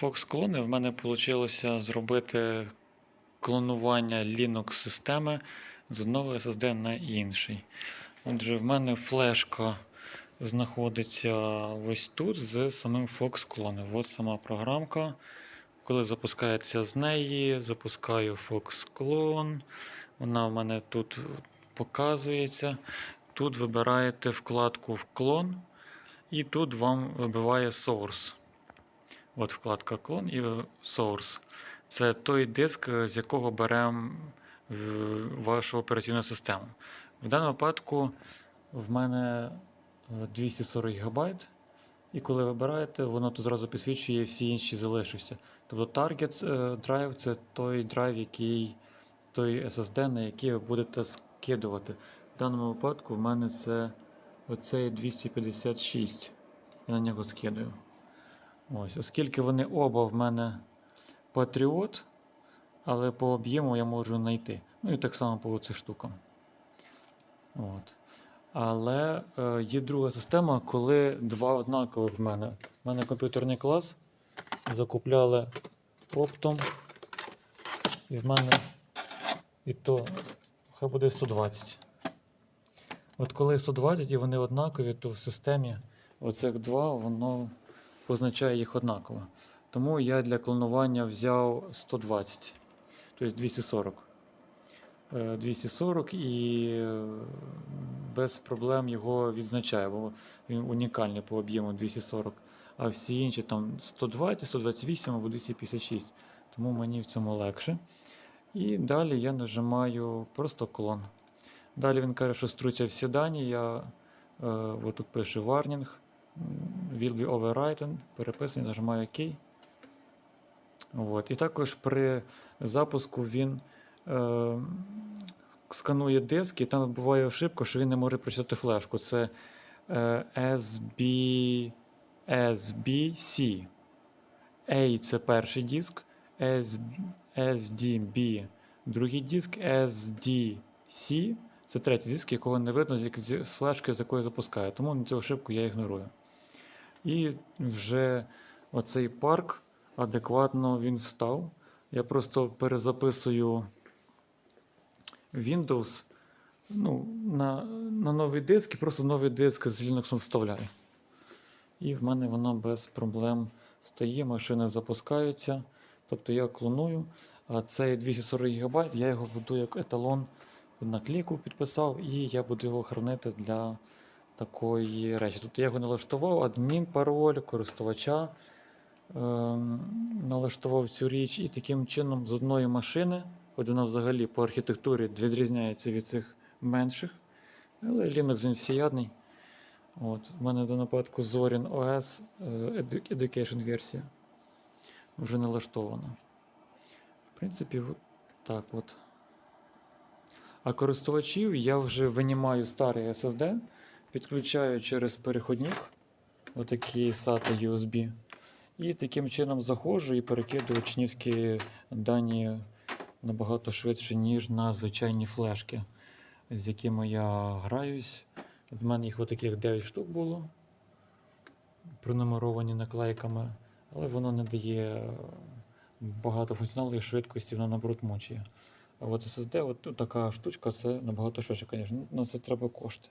Fox клони в мене вийшло зробити клонування Linux-системи з одного SSD на інший. Отже, в мене флешка знаходиться ось тут з самим Fox клоном. Ось сама програмка. Коли запускається з неї, запускаю Fox клон. Вона в мене тут показується. Тут вибираєте вкладку в клон, і тут вам вибиває source. От вкладка клон і source. Це той диск, з якого беремо вашу операційну систему. В даному випадку в мене е, 240 ГБ, і коли вибираєте, воно тут зразу підсвічує всі інші залишився. Тобто Target е, Drive це той драйв, який, той SSD, на який ви будете скидувати. В даному випадку в мене це оцей 256. Я на нього скидаю. Ось, оскільки вони оба в мене Patriot, але по об'єму я можу знайти. Ну і так само по цих штукам. От. Але е, є друга система, коли два однакових в мене. У мене комп'ютерний клас. Закупляли оптом. І в мене і то хай буде 120. От коли 120 і вони однакові, то в системі оцих два воно позначає їх однаково. Тому я для клонування взяв 120, тобто 240. Е, 240 і е, без проблем його відзначає, бо він унікальний по об'єму 240. А всі інші там 120, 128 або 256. Тому мені в цьому легше. І далі я нажимаю просто клон. Далі він каже, що струться всі дані. Я е, тут warning, м, will be overwritten, переписаний, нажимаю ОК. От. І також при запуску він е, сканує диск, і там буває ошибка, що він не може прочитати флешку. Це е, SB, SBC. A це перший диск, SDB другий диск, SDC це третій диск, якого не видно з флешки, з якої запускаю. Тому цю ошибку я ігнорую. І вже оцей парк адекватно він встав. Я просто перезаписую Windows ну, на, на новий диск і просто новий диск з Linux вставляю. І в мене воно без проблем стає, машини запускаються. Тобто я клоную, а цей 240 ГБ я його буду як еталон на кліку підписав, і я буду його хранити для такої речі. Тобто я його налаштував, адмін, пароль, користувача. Ем, налаштував цю річ, і таким чином з одної машини, хоч вона взагалі по архітектурі відрізняється від цих менших. Але Linux він всеядний. От, в мене до нападку Zorin OS Education версія вже налаштована. В принципі, от так от. А користувачів я вже винімаю старий SSD, підключаю через переходник, отакий SATA USB. І таким чином заходжу і перекидую учнівські дані набагато швидше, ніж на звичайні флешки, з якими я граюсь. В мене їх отаких 9 штук було, пронумеровані наклейками, але воно не дає багато функціоналу і швидкості, воно наоборот мучає. А от SSD, от така штучка, це набагато швидше, звісно. На це треба кошти.